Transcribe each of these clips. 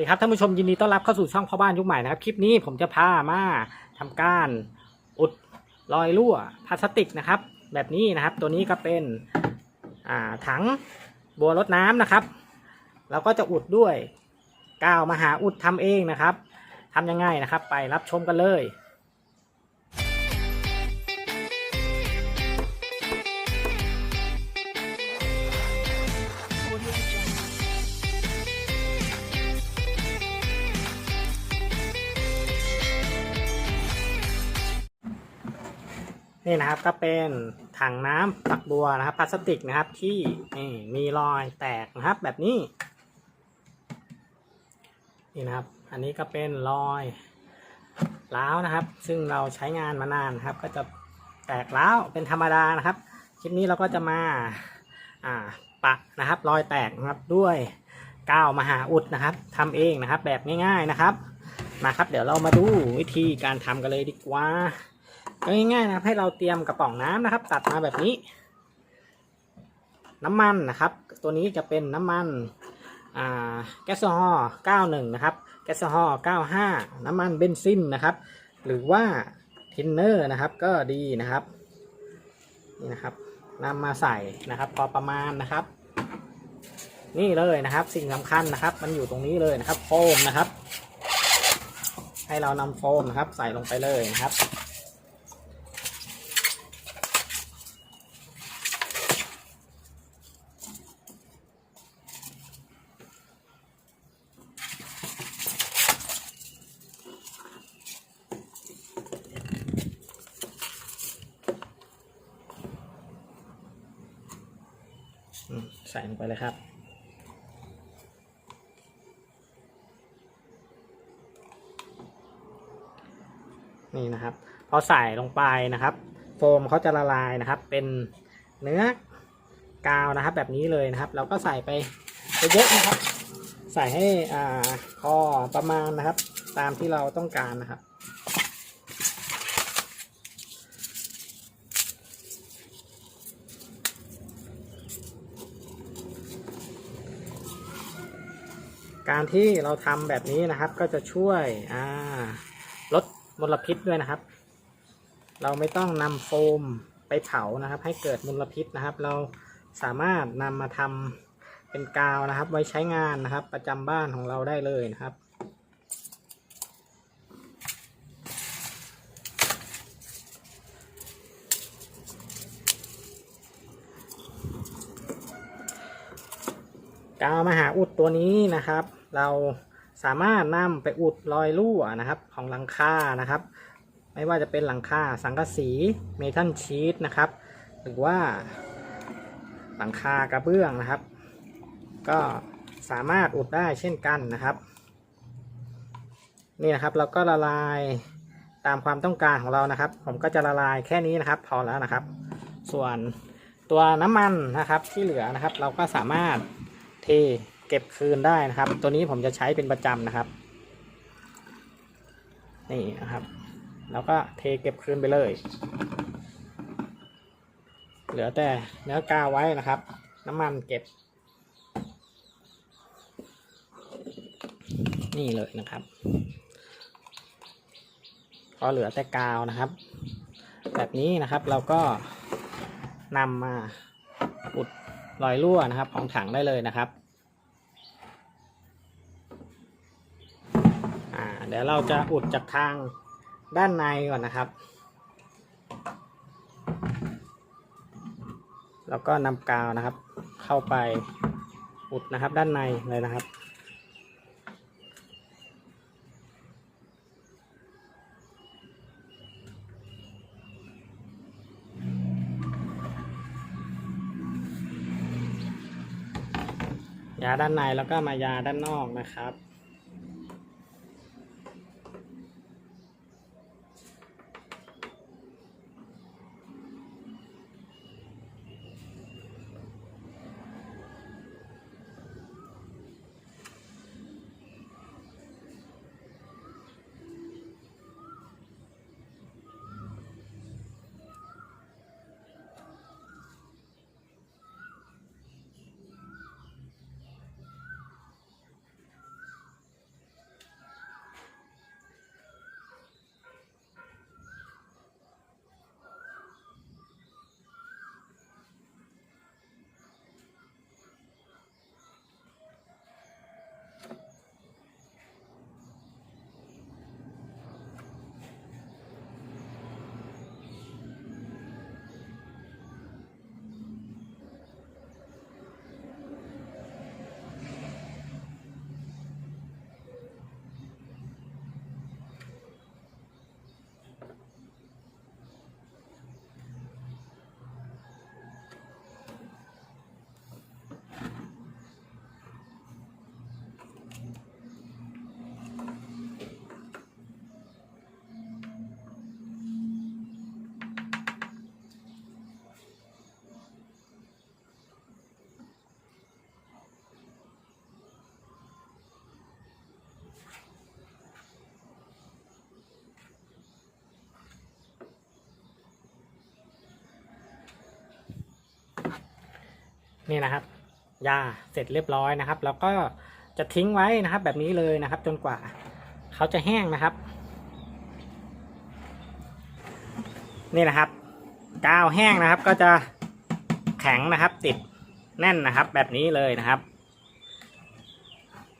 ดีครับท่านผู้ชมยินดีต้อนรับเข้าสู่ช่องพ่อบ้านยุคใหม่นะครับ คลิปนี้ผมจะพามาทำการอุดรอยรั่วพลาสติกนะครับ แบบนี้นะครับ ตัวนี้ก็เป็นถังบัวรดน้ำนะครับเราก็จะอุดด้วยกาวมหาอุดทำเองนะครับทำยังไงนะครับ ไปรับชมกันเลย นี่นะครับก็เป็นถังน้ำฝักบัวนะครับพลาสติกนะครับที่นี่มีรอยแตกนะครับแบบนี้ นี่นะครับ อันนี้ก็เป็นรอยร้าวนะครับ ซึ่งเราใช้งานมานานครับ ก็จะแตกร้าวเป็นธรรมดานะครับ คลิปนี้เราก็จะมาอ่าปะนะครับ รอยแตกนะครับด้วยกาวมหาอุดนะครับทำเองนะครับ แบบง่าย ๆนะครับมาครับ เดี๋ยวเรามาดูวิธีการทำกันเลยดีกว่า ง่ายๆนะครับให้เราเตรียมกระป๋องน้ำนะครับ ตัดมาแบบนี้ น้ำมันนะครับ ตัวนี้จะเป็นน้ำมันแก๊สโซฮอล์91 นะครับ แก๊สโซฮอล์95 น้ำมันเบนซินนะครับ หรือว่าทินเนอร์นะครับก็ดีนะครับนี่นะครับนำมาใส่นะครับ พอประมาณนะครับ นี่เลยนะครับ สิ่งสำคัญนะครับ มันอยู่ตรงนี้เลยนะครับ โฟมนะครับ ให้เรานำโฟมนะครับ ใส่ลงไปเลยนะครับ ใส่ลงไปเลยครับ นี่นะครับพอใส่ลงไปนะครับ โฟมเขาจะละลายนะครับ เป็นเนื้อกาวนะครับ แบบนี้เลยนะครับ เราก็ใส่ไปเยอะนะครับ ใส่ให้อ่าพอประมาณนะครับ ตามที่เราต้องการนะครับ การที่เราทำแบบนี้นะครับ ก็จะช่วยลดมลพิษด้วยนะครับ เราไม่ต้องนำโฟมไปเผานะครับ ให้เกิดมลพิษนะครับ เราสามารถนำมาทำเป็นกาวนะครับ ไว้ใช้งานนะครับ ประจำบ้านของเราได้เลยนะครับ กาวมหาอุดตัวนี้นะครับ เราสามารถนำไปอุดรอยรั่วนะครับของหลังคานะครับ ไม่ว่าจะเป็นหลังคาสังกะสีเมทัลชีตนะครับ หรือว่าหลังคากระเบื้องนะครับ ก็สามารถอุดได้เช่นกันนะครับ นี่นะครับเราก็ละลายตามความต้องการของเรานะครับ ผมก็จะละลายแค่นี้นะครับ พอแล้วนะครับ ส่วนตัวน้ำมันนะครับที่เหลือนะครับ เราก็สามารถ ทเก็บคืนได้นะครับ ตัวนี้ผมจะใช้เป็นประจำนะครับ นี่นะครับ แล้วก็เทเก็บคืนไปเลย เหลือแต่เนื้อกาวไว้นะครับ น้ำมันเก็บ นี่เลยนะครับก็เหลือแต่กาวนะครับ แบบนี้นะครับเราก็นำมาอุด รอยรั่วนะครับ ของถังได้เลยนะครับเดี๋ยวเราจะอุดจากทางด้านในก่อนนะครับ แล้วก็นำกาวนะครับ เข้าไปอุดนะครับด้านในเลยนะครับ ยาด้านในแล้วก็มายาด้านนอกนะครับ นี่นะครับยาเสร็จเรียบร้อยนะครับ แล้วก็จะทิ้งไว้นะครับ แบบนี้เลยนะครับ จนกว่าเขาจะแห้งนะครับ นี่นะครับกาวแห้งนะครับ ก็จะแข็งนะครับ ติดแน่นนะครับ แบบนี้เลยนะครับ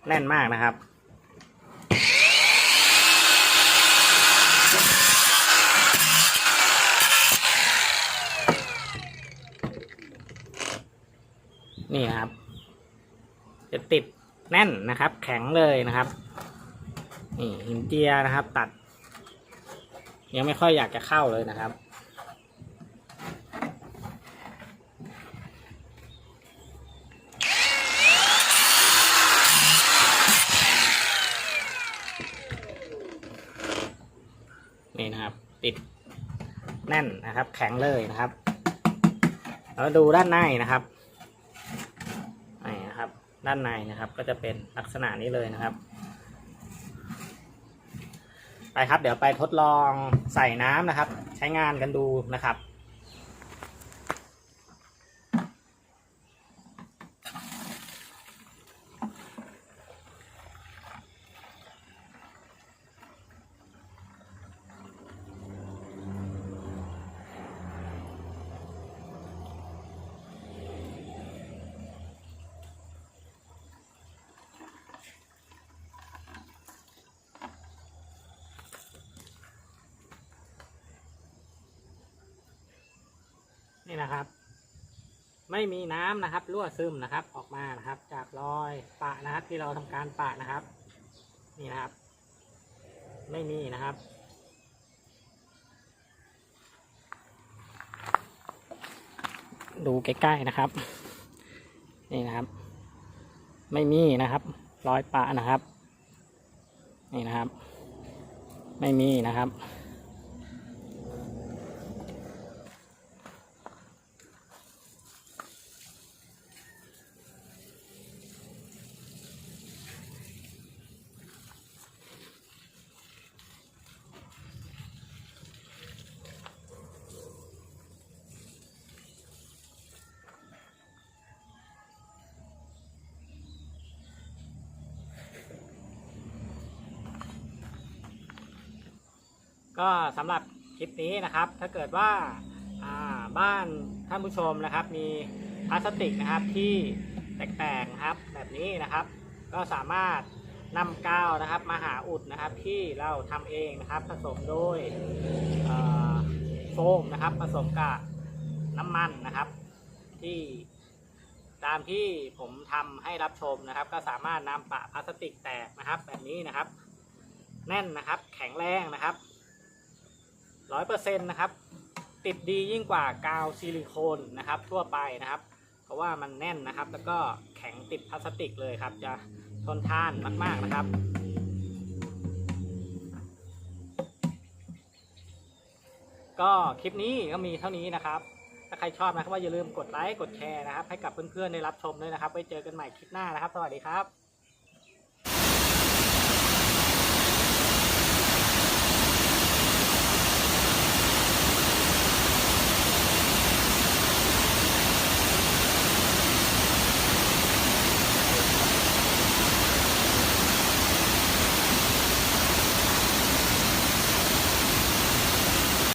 แน่นมากนะครับ นี่ครับ จะติดแน่นนะครับ แข็งเลยนะครับ นี่หินเจียนะครับ ตัด ยังไม่ค่อยอยากจะเข้าเลยนะครับนี่นะครับ ติดแน่นนะครับ แข็งเลยนะครับ แล้วดูด้านในนะครับ ด้านในนะครับ ก็จะเป็นลักษณะนี้เลยนะครับ ไปครับ เดี๋ยวไปทดลองใส่น้ำนะครับ ใช้งานกันดูนะครับ นี่นะครับ ไม่มีน้ำนะครับรั่วซึมนะครับ ออกมานะครับ จากรอยปะนะครับ ที่เราทำการปะนะครับ นี่นะครับ ไม่มีนะครับดูใกล้ๆนะครับ นี่นะครับ ไม่มีนะครับ รอยปะนะครับ นี่นะครับ ไม่มีนะครับ ก็สำหรับคลิปนี้นะครับ ถ้าเกิดว่าาบ้านท่านผู้ชมนะครับ มีพลาสติกนะครับที่แตกๆนะครับแบบนี้นะครับ ก็สามารถนำกาวนะครับมาหาอุดนะครับที่เราทำเองนะครับผสมโดยเอ่อโฟมนะครับผสมกับน้ำมันนะครับ ที่ตามที่ผมทำให้รับชมนะครับ ก็สามารถนำปะพลาสติกแตกนะครับ แบบนี้นะครับ แน่นนะครับ แข็งแรงนะครับ ร้อยเปอร์เซ็นต์นะครับ ติดดียิ่งกว่ากาวซิลิโคนนะครับ ทั่วไปนะครับ เพราะว่ามันแน่นนะครับ แล้วก็แข็งติดพลาสติกเลยครับ จะทนทานมาก ๆนะครับก็คลิปนี้ก็มีเท่านี้นะครับ ถ้าใครชอบนะครับว่าอย่าลืมกดไลค์ กดแชร์นะครับ ให้กับเพื่อนๆได้รับชมด้วยนะครับ ไว้เจอกันใหม่คลิปหน้านะครับ สวัสดีครับ